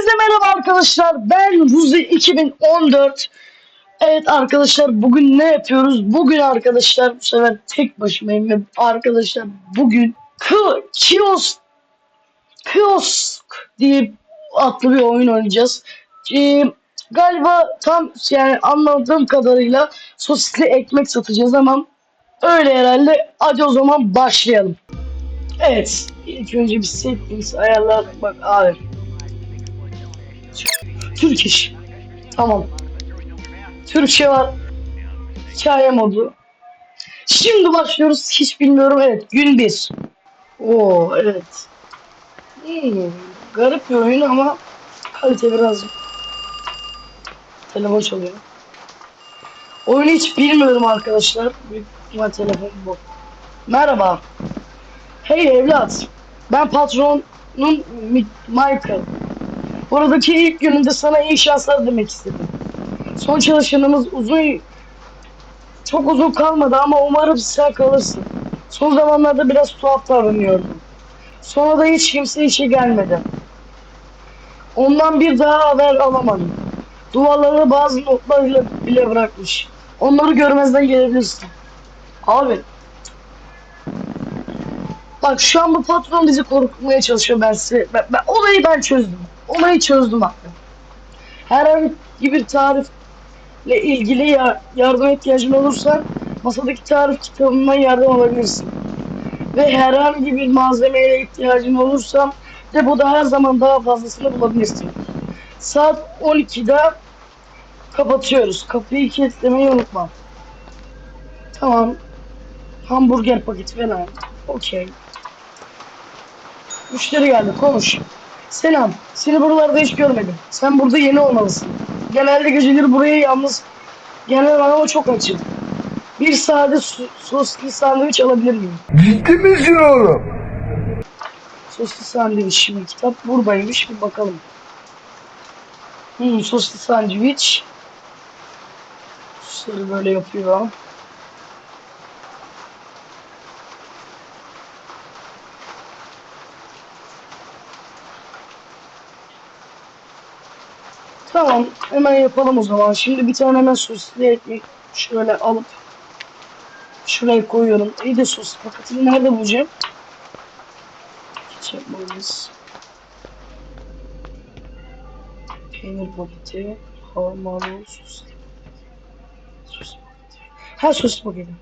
Hepinize merhaba arkadaşlar. Ben Ruzi 2014. Evet arkadaşlar bugün ne yapıyoruz? Bugün arkadaşlar bu sefer tek başımayım ve arkadaşlar bugün Kiosk Kiosk diye adlı bir oyun oynayacağız. Ee, galiba tam yani anladığım kadarıyla sosisli ekmek satacağız ama öyle herhalde. Hadi o zaman başlayalım. Evet. ilk önce bir settings ayarlar. Bak abi. Türk. Tamam. Türkçe var. Hikaye modu. Şimdi başlıyoruz. Hiç bilmiyorum. Evet. Gün 1. Oo evet. Hmm, garip bir oyun ama kalite biraz telefon çalıyor. Oyunu hiç bilmiyorum arkadaşlar. Büyük ihtimal telefon bu. Merhaba. Hey evlat. Ben patronun Mi- Michael. Buradaki ilk gününde sana iyi şanslar demek istedim. Son çalışanımız uzun çok uzun kalmadı ama umarım sen kalırsın. Son zamanlarda biraz tuhaf davranıyordum. Sonra da hiç kimse işe gelmedi. Ondan bir daha haber alamadım. Duvarlara bazı notlar bile bırakmış. Onları görmezden gelebilirsin. Abi. Bak şu an bu patron bizi korkutmaya çalışıyor ben size. Ben, ben- olayı ben çözdüm. Olayı çözdüm abi. Herhangi bir tarifle ilgili ya, yardıma ihtiyacın olursa masadaki tarif kitabından yardım alabilirsin. Ve herhangi bir malzemeye ihtiyacın olursa depoda her zaman daha fazlasını bulabilirsin. Saat 12'de kapatıyoruz. Kapıyı kilitlemeyi unutma. Tamam. Hamburger paketi falan. Okey. Müşteri geldi. Konuş. Selam. Seni buralarda hiç görmedim. Sen burada yeni olmalısın. Genelde geceleri buraya yalnız genel ama çok açım. Bir sade su- soslu sandviç alabilir miyim? Ciddi misin oğlum? Soslu sandviç. Şimdi kitap buradaymış. Bir bakalım. Hmm, soslu sandviç. Sosları böyle yapıyor. Tamam. Hemen yapalım o zaman. Şimdi bir tane hemen soslu ekmek şöyle alıp şuraya koyuyorum. İyi de sos paketini nerede bulacağım? Hiç yapmalıyız. Peynir paketi, harmanlı sos. Sos paketi. Ha sos paketi.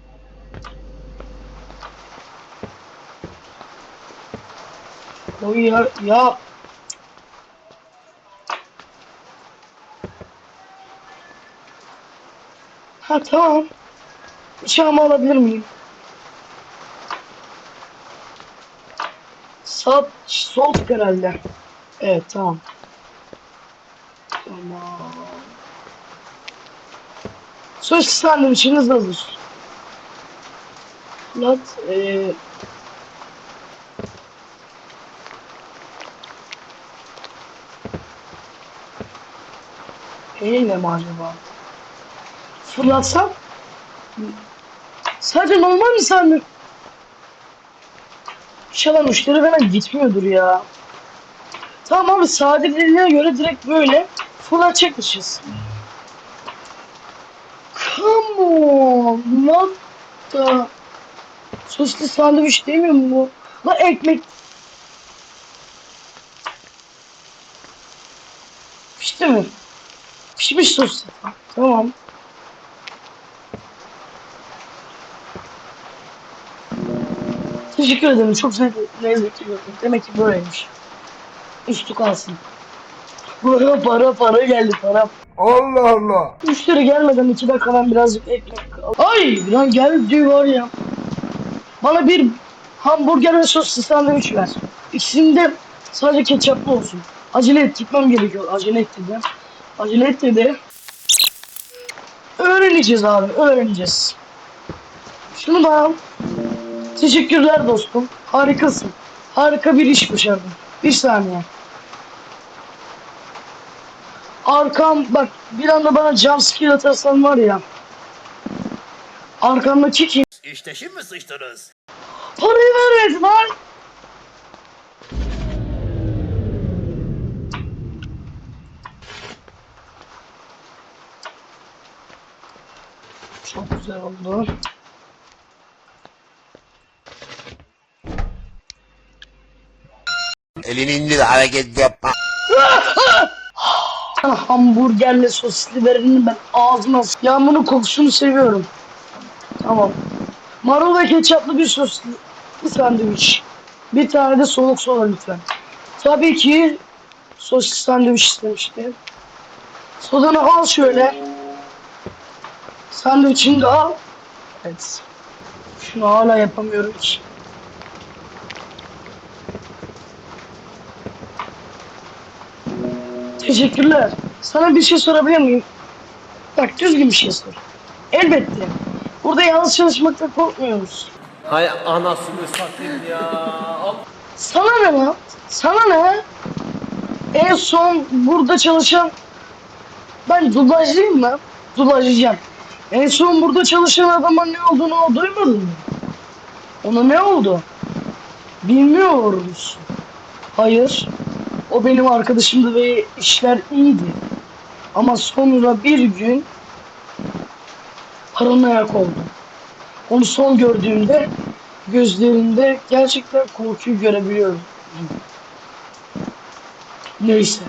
Oy ya, ya. Ha tamam. Bıçağımı alabilir miyim? Sağ, sol herhalde. Evet tamam. Tamam. Sosis sandviçiniz hazır. Lat, eee Peynirle mi acaba? Fırlatsam? Sadece normal sandviç? İnşallah müşteri falan gitmiyordur ya. Tamam abi sade dediğine göre direkt böyle fırlatacakmışız. Come on. What the... Soslu sandviç demiyor mu? La ekmek... Pişti mi? Pişmiş sos. Tamam. Teşekkür ederim. Çok lezzetli gördüm. Demek ki böyleymiş. Üstü kalsın. Para para para geldi para. Allah Allah. Müşteri gelmeden iki dakika ben birazcık ekmek. Ay lan geldi var ya. Bana bir hamburger ve soslu sandviç ver. İkisinde sadece ketçaplı olsun. Acele et gitmem gerekiyor. Acele et dedi. Acele et dedi. Öğreneceğiz abi öğreneceğiz. Şunu da al. Teşekkürler dostum. Harikasın. Harika bir iş başardın. Bir saniye. Arkam bak bir anda bana jump skill atarsan var ya. Arkamdaki kim? İşte şimdi sıçtınız. Parayı vermedin lan. Çok güzel oldu. Elini indir hareket yapma. Sana hamburgerle sosisli verenin ben ağzıma s- Ya bunun kokusunu seviyorum. Tamam. Marul ve ketçaplı bir sosisli bir sandviç. Bir tane de soğuk soda lütfen. Tabii ki sosis sandviç istemiştim. Sodanı al şöyle. Sandviçini de al. Evet. Şunu hala yapamıyorum hiç. Teşekkürler. Sana bir şey sorabilir miyim? Bak düzgün bir şey sor. Elbette. Burada yalnız çalışmakta korkmuyor musun? Hay anasını satayım ya. Sana ne lan? Sana ne? En son burada çalışan... Ben dublajlıyım lan. Dublajlayacağım. En son burada çalışan adamın ne olduğunu duymadın mı? Ona ne oldu? Bilmiyor musun? Hayır. O benim arkadaşımdı ve işler iyiydi. Ama sonra bir gün paranoyak oldum. Onu son gördüğümde gözlerinde gerçekten korkuyu görebiliyorum. Neyse.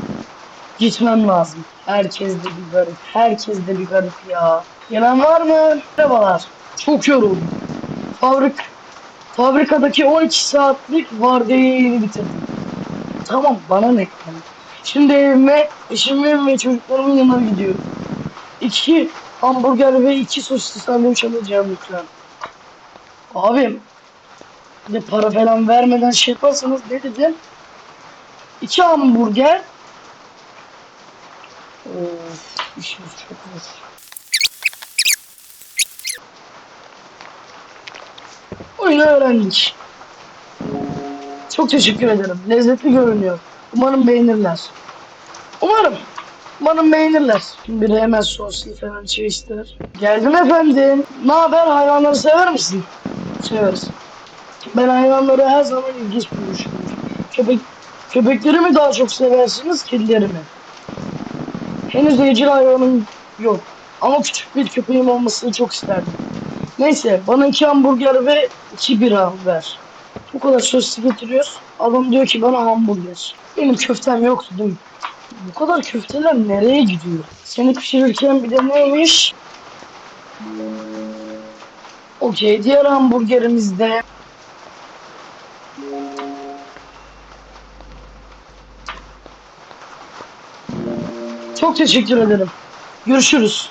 Gitmem lazım. Herkes de bir garip. Herkes de bir garip ya. Gelen var mı? Merhabalar. Çok yoruldum. Fabrik fabrikadaki 12 saatlik vardiyayı yeni bitirdim. Tamam bana ne? Şimdi evime, eşimin ve çocuklarımın yanına gidiyorum. İki hamburger ve iki sosisli sandviç alacağım lütfen. Abim de para falan vermeden şey yaparsanız ne dedim? İki hamburger. Of, işimiz çok zor. Oyunu öğrendik. Çok teşekkür ederim. Lezzetli görünüyor. Umarım beğenirler. Umarım. Umarım beğenirler. Şimdi biri hemen soslu falan şey ister. Geldim efendim. Ne haber? Hayvanları sever misin? Severiz. Ben hayvanları her zaman ilginç bulmuşum. Köpek, köpekleri mi daha çok seversiniz, kedileri mi? Henüz evcil hayvanım yok. Ama küçük bir köpeğim olmasını çok isterdim. Neyse, bana iki hamburger ve iki bira ver. Bu kadar soslu getiriyor. Adam diyor ki bana hamburger. Benim köftem yoktu değil mi? Bu kadar köfteler nereye gidiyor? Seni pişirirken bir de neymiş? Okey, diğer hamburgerimiz de Çok teşekkür ederim. Görüşürüz.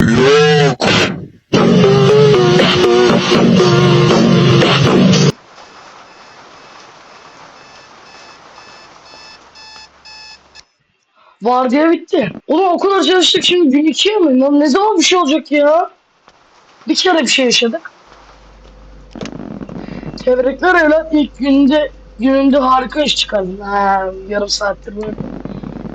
Vardiya bitti. Oğlum o kadar çalıştık şimdi gün ikiye mi? Lan ne zaman bir şey olacak ya? Bir kere bir şey yaşadık. Tebrikler evlat ilk günde gününde harika iş çıkardın. Ha, yarım saattir böyle.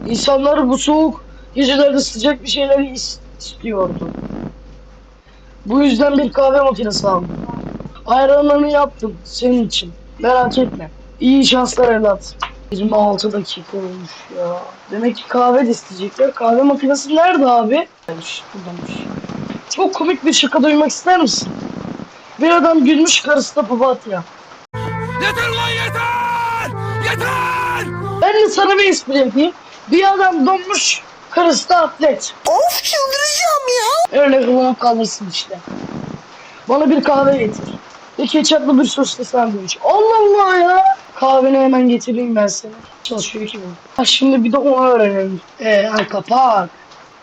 İnsanlar bu soğuk gecelerde sıcak bir şeyler is- istiyordu. Bu yüzden bir kahve makinesi aldım. Ayranlarını yaptım senin için. Merak etme. İyi şanslar evlat. 26 dakika olmuş ya. Demek ki kahve de isteyecekler. Kahve makinesi nerede abi? Gelmiş, buradaymış. Çok komik bir şaka duymak ister misin? Bir adam gülmüş karısı da papatya. Yeter lan yeter! Yeter! Ben de sana bir espri yapayım. Bir adam donmuş, karısı da atlet. Of çıldıracağım ya. Öyle kıvamı kalırsın işte. Bana bir kahve getir. Ve ketçaplı bir soslu sandviç. Allah Allah ya. Kahveni hemen getireyim ben sana. Çalışıyor ki bu. Ha şimdi bir de onu öğrenelim. Ee, ha, kapak.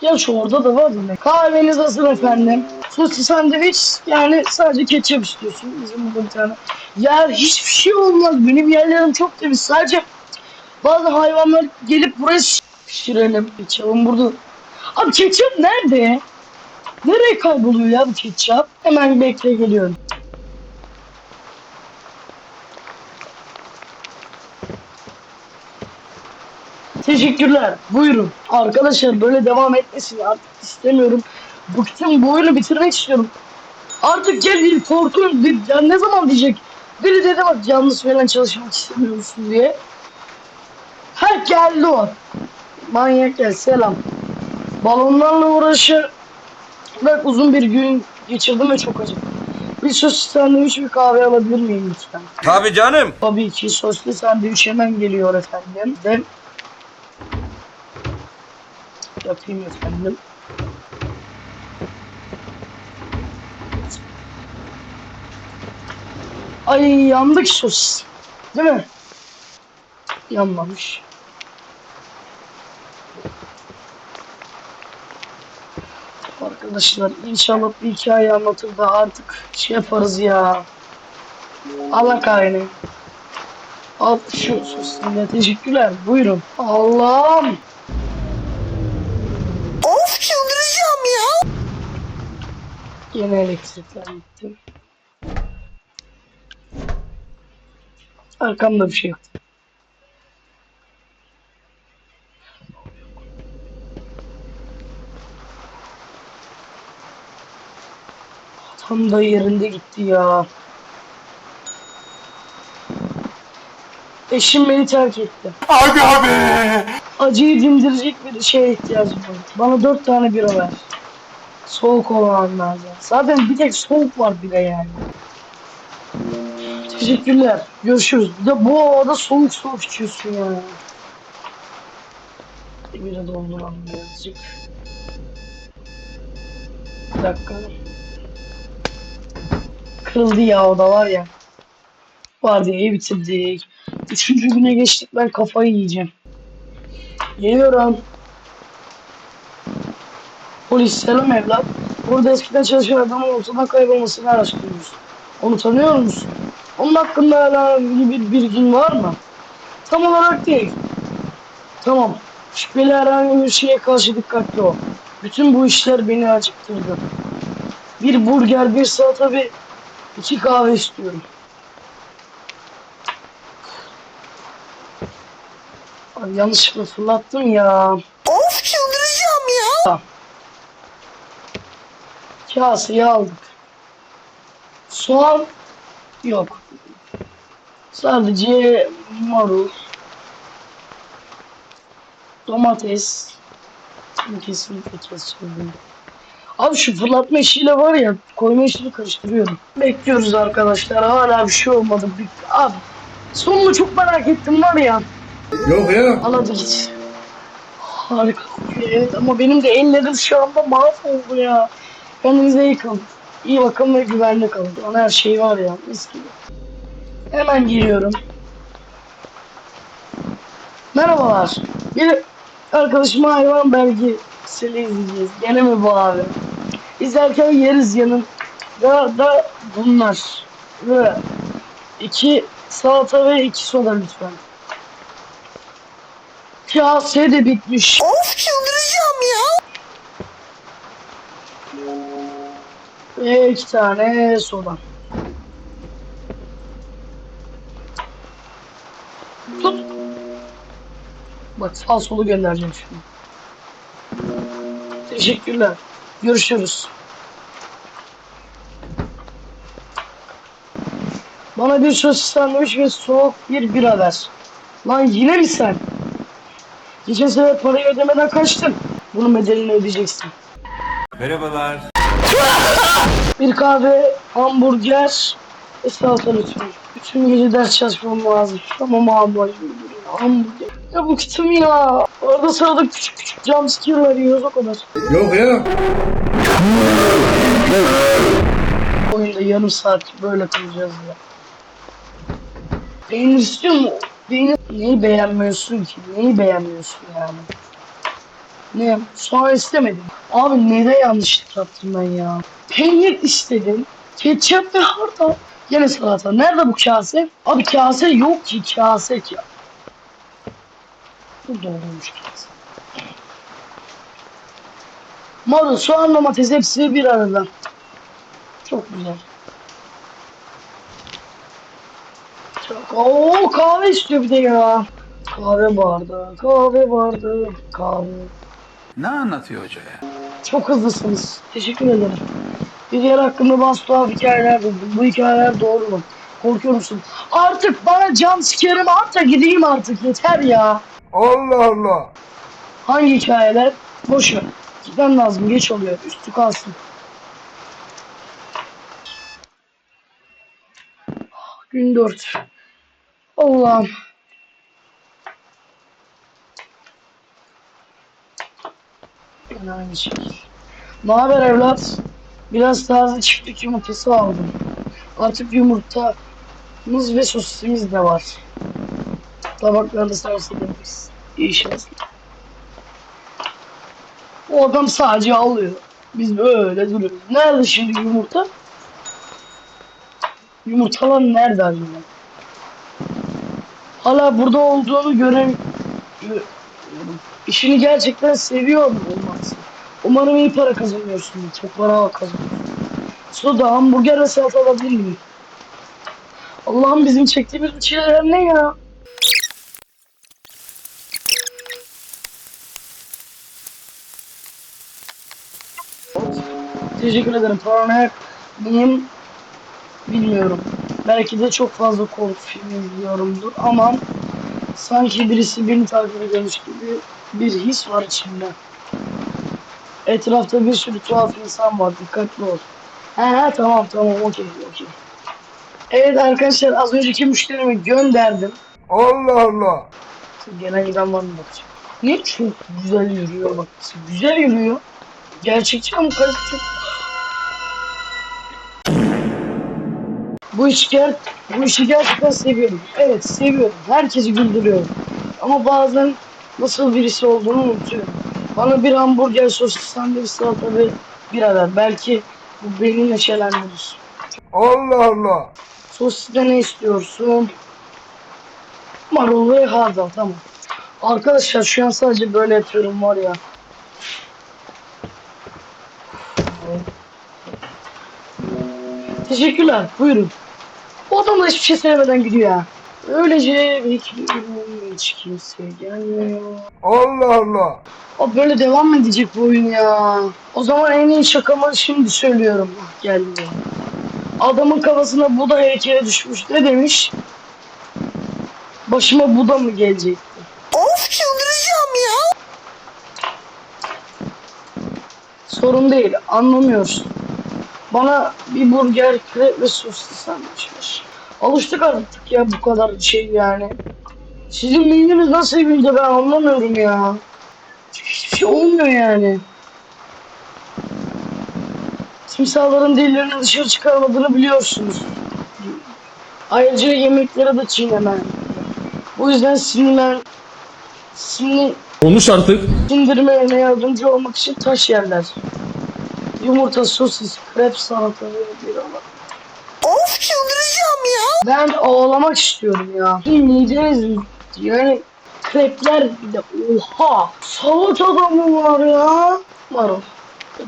Ya şu orada da var yine. Kahveniz hazır efendim. Soslu sandviç yani sadece ketçap istiyorsun. Bizim burada bir tane. Ya hiçbir şey olmaz. Benim yerlerim çok temiz. Sadece bazı hayvanlar gelip buraya pişirelim. Ketçapım burada. Abi ketçap nerede? Nereye kayboluyor ya bu ketçap? Hemen bekle geliyorum. Teşekkürler. Buyurun. Arkadaşlar böyle devam etmesin artık istemiyorum. Bıktım bu oyunu bitirmek istiyorum. Artık gel bir korkun. Ya ne zaman diyecek? Biri dedi bak yalnız falan çalışmak istemiyorsun diye. Ha geldi o. Manyak gel selam. Balonlarla uğraşı Bak uzun bir gün geçirdim ve çok acıktım. Bir sosis sandviç bir kahve alabilir miyim lütfen? Tabii canım. Tabii ki soslu sandviç hemen geliyor efendim. De yapayım efendim. Ay yandık sosis. Değil mi? Yanmamış. Arkadaşlar inşallah bir hikaye anlatır da artık şey yaparız ya. Allah kahretsin. Al şu sosuna teşekkürler. Buyurun. Allah'ım. Of çıldıracağım ya. Yine elektrikler gitti. Arkamda bir şey yok. Tam da yerinde gitti ya. Eşim beni terk etti. Aga be! Acıyı dindirecek bir şeye ihtiyacım var. Bana dört tane bira ver. Soğuk olan lazım. Zaten bir tek soğuk var bira yani. Teşekkürler. Görüşürüz. Bir de bu havada soğuk soğuk içiyorsun ya. Bir bira dolduralım birazcık. Bir dakika. Kırıldı ya o da var ya. Var diye bitirdik. Üçüncü güne geçtik ben kafayı yiyeceğim. Geliyorum. Polis selam evlat. Burada eskiden çalışan adamın ortadan kaybolmasını araştırıyoruz. Onu tanıyor musun? Onun hakkında herhangi bir bilgin var mı? Tam olarak değil. Tamam. Şüpheli herhangi bir şeye karşı dikkatli ol. Bütün bu işler beni acıktırdı. Bir burger, bir salata ve iki kahve istiyorum. Ay, yanlışlıkla fırlattım ya. Of çıldıracağım ya. Kaseyi aldık. Soğan yok. Sadece marul, domates. Kesinlikle keseceğim. Abi şu fırlatma işiyle var ya koyma işini karıştırıyorum. Bekliyoruz arkadaşlar. Hala bir şey olmadı. Bir- Abi sonunu çok merak ettim var ya. Yok ya. Git. Harika evet ama benim de ellerim şu anda mahvoldu ya. Kendinize iyi bakın. İyi bakın ve güvenli kalın. An her şey var ya mis gibi. Hemen giriyorum. Merhabalar. Bir arkadaşıma hayvan belgeseli izleyeceğiz. Gene mi bu abi? İzlerken yeriz yanın. Da, da bunlar. Ve iki salata ve iki soda lütfen. Kase de bitmiş. Of çıldıracağım ya. Ve iki tane soda. Tut. Bak sağ solu göndereceğim şimdi. Teşekkürler. Görüşürüz. Bana bir sosis sandviç ve soğuk bir bira ver. Lan yine mi sen? Geçen sefer parayı ödemeden kaçtın. Bunun bedelini ödeyeceksin. Merhabalar. Bir kahve, hamburger salata lütfen. Bütün gece ders çalışmam lazım. Tamam abi. Hamburger. Ya bu kitabım ya. Orada sırada küçük küçük jumpscare'lar yiyoruz o kadar. Yok ya. Oyunda yarım saat böyle kalacağız ya. Peynir istiyor mu? Peynir neyi beğenmiyorsun ki? Neyi beğenmiyorsun yani? Ne? Soğan istemedim. Abi nede yanlışlık yaptım ben ya? Peynir istedim. Ketçap ve hardal. Yine salata. Nerede bu kase? Abi kase yok ki kase ki. Burada olmuş kase. Marul, soğan, domates hepsi bir arada. Çok güzel. Çok... Oo kahve istiyor bir de ya. Kahve bardağı, kahve bardağı, kahve. Ne anlatıyor hoca ya? Çok hızlısınız. Teşekkür ederim. Bir diğer hakkında bazı tuhaf hikayeler buldum. Bu hikayeler doğru mu? Korkuyor musun? Artık bana can sikerim artık gideyim artık yeter ya. Allah Allah. Hangi hikayeler? Boş ver. Gitmem lazım geç oluyor. Üstü kalsın. Ah, gün dört. Allah'ım. Yine aynı şekil. Ne haber evlat? Biraz taze çiftlik yumurtası aldım. Artık yumurtamız ve sosisimiz de var. Tabaklarda servis edebiliriz. İyi şanslar. O adam sadece alıyor. Biz böyle duruyoruz. Nerede şimdi yumurta? Yumurtalar nerede acaba? Hala burada olduğunu gören gö- işini gerçekten seviyor mu? Umarım iyi para kazanıyorsun. Çok para kazanıyorsun. Soda, hamburger ve salata alabilir miyim? Allah'ım bizim çektiğimiz çileler ne ya? Teşekkür ederim. Paranoyak mıyım bilmiyorum. Belki de çok fazla korku filmi izliyorumdur ama sanki birisi beni takip ediyormuş gibi bir his var içimde. Etrafta bir sürü tuhaf insan var. Dikkatli ol. He he tamam tamam okey okey. Evet arkadaşlar az önceki müşterimi gönderdim. Allah Allah. Gelen giden var mı bakacağım. Ne çok güzel yürüyor bak. Güzel yürüyor. Gerçekçi ama kaliteli. Bu işi, ger bu işi gerçekten seviyorum. Evet seviyorum. Herkesi güldürüyorum. Ama bazen nasıl birisi olduğunu unutuyorum. Bana bir hamburger, sosis, sandviç, salata ve bir adet. Belki bu beni neşelendirir. Allah Allah. Sosiste ne istiyorsun? Marul ve hardal tamam. Arkadaşlar şu an sadece böyle yapıyorum var ya. Teşekkürler buyurun. Bu adam da hiçbir şey söylemeden gidiyor ya. Öylece bekliyorum hiç kimse gelmiyor. Allah Allah. O böyle devam mı edecek bu oyun ya? O zaman en iyi şakamı şimdi söylüyorum. Ah, Geldi. Adamın kafasına Buda heykeli düşmüş. Ne demiş? Başıma Buda mı gelecekti? Of çıldıracağım ya. Sorun değil. Anlamıyorsun. Bana bir burger, krep ve soslu sandviç. Alıştık artık ya bu kadar şey yani. Sizin menünüz nasıl evinde ben anlamıyorum ya. Hiçbir şey olmuyor yani. Timsahların dillerini dışarı çıkarmadığını biliyorsunuz. Ayrıca yemekleri de çiğnemem. Bu yüzden sinirlen... Sinir... Konuş artık. Sindirmelerine yardımcı olmak için taş yerler. Yumurta, sosis, krep, salata bir. Of çıldıracağım ya. Ben ağlamak istiyorum ya. Mideniz yani krepler bir de oha salata da mı var ya? Marul,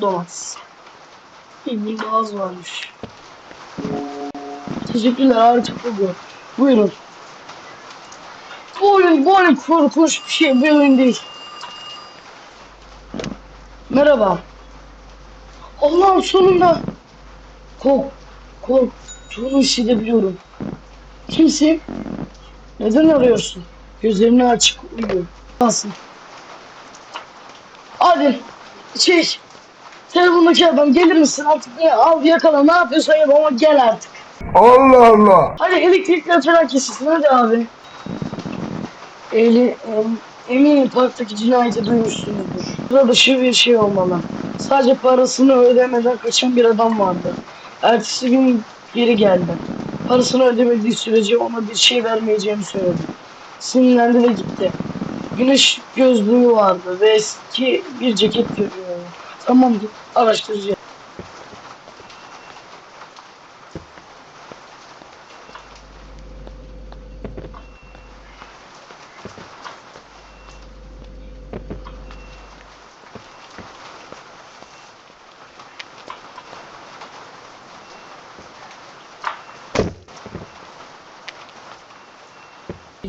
domates. Bildiğin ağız varmış. Teşekkürler harika bu. Buyurun. Bu oyun, bu korkunç bir şey, bir oyun değil. Merhaba. Allah'ım sonunda. Kork, korktuğunu hissedebiliyorum. Kimsin? Neden arıyorsun? Gözlerini açık uyu. Nasıl? Hadi. Şey. Telefondaki adam gelir misin artık ne al yakala ne yapıyorsan yap ama gel artık. Allah Allah. Hadi elektrikler falan kesilsin hadi abi. Eli, em, eminim parktaki cinayeti duymuşsunuzdur. Sıra dışı bir şey olmalı. Sadece parasını ödemeden kaçan bir adam vardı. Ertesi gün geri geldi. Parasını ödemediği sürece ona bir şey vermeyeceğimi söyledi. Sinirlendi ve gitti. Güneş gözlüğü vardı ve eski bir ceket görüyordu. Tamam git araştıracağım.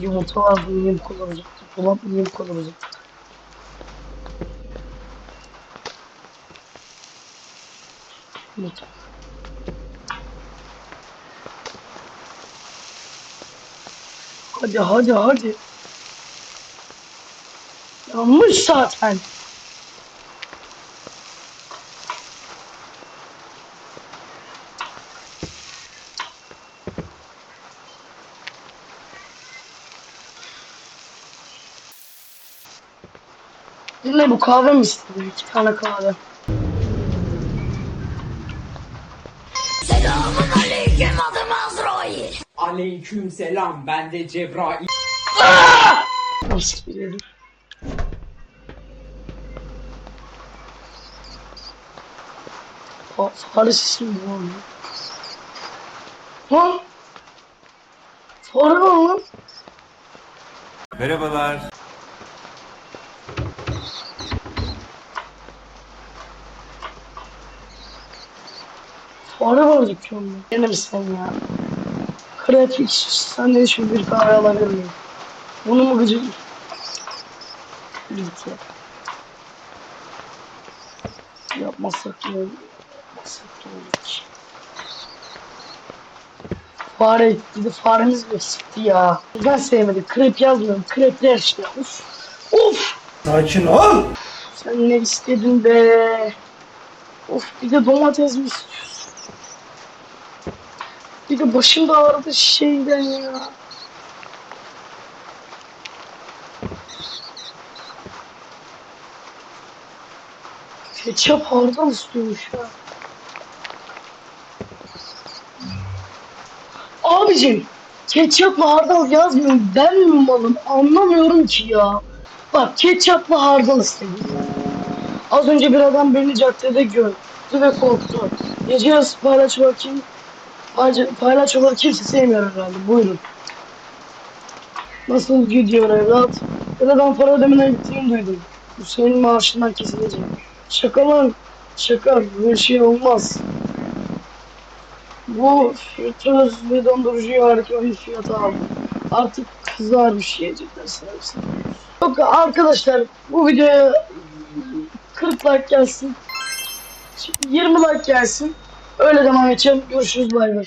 Yumurta vardı yem kullanacaktı. Dolap yem kullanacaktı. Yumurta. Hadi hadi hadi. Yanlış zaten. Ne bu kahve mi istedi? İki tane kahve. Aleyküm selam ben de Cebrail. Nasıl biliyorum? Fa fare sesi mi bu oğlum? Lan! Fare var lan. Merhabalar. Fare var dükkanında. Yine mi sen ya? Kreatif sen de şimdi bir kahve alabilir miyim? Bunu mu gıcık? Ya. Yapmazsak ne olur? Yapmazsak ne olur? Fare, bir de faremiz mi sikti ya? Ben sevmedim. Krep yazmıyorum. Krepler işte. Uf. Uf. Sakin ol. Sen ne istedin be? Of bir de domates mi istiyorsun? Başım da ağrıdı şeyden ya. Ketçap hardal istiyormuş ya. Abicim ketçapla hardal yazmıyor. Ben mi malım anlamıyorum ki ya. Bak ketçapla hardal istedim. Az önce bir adam beni caddede gördü ve korktu. Gece yarısı paylaşmalar kim? Paylaş- Paylaşmaları kimse sevmiyor herhalde. Buyurun. Nasıl gidiyor evlat? Buradan para ödemene gittiğini duydum. Bu senin maaşından kesilecek. Şaka lan. Şaka. Böyle şey olmaz. Bu fritöz ve dondurucuyu harika bir fiyata aldım. Artık kızar bir şey yiyecekler sanırsın. Yok arkadaşlar bu videoya 40 like gelsin. 20 like gelsin. Öyle devam edeceğim. Görüşürüz bay bay.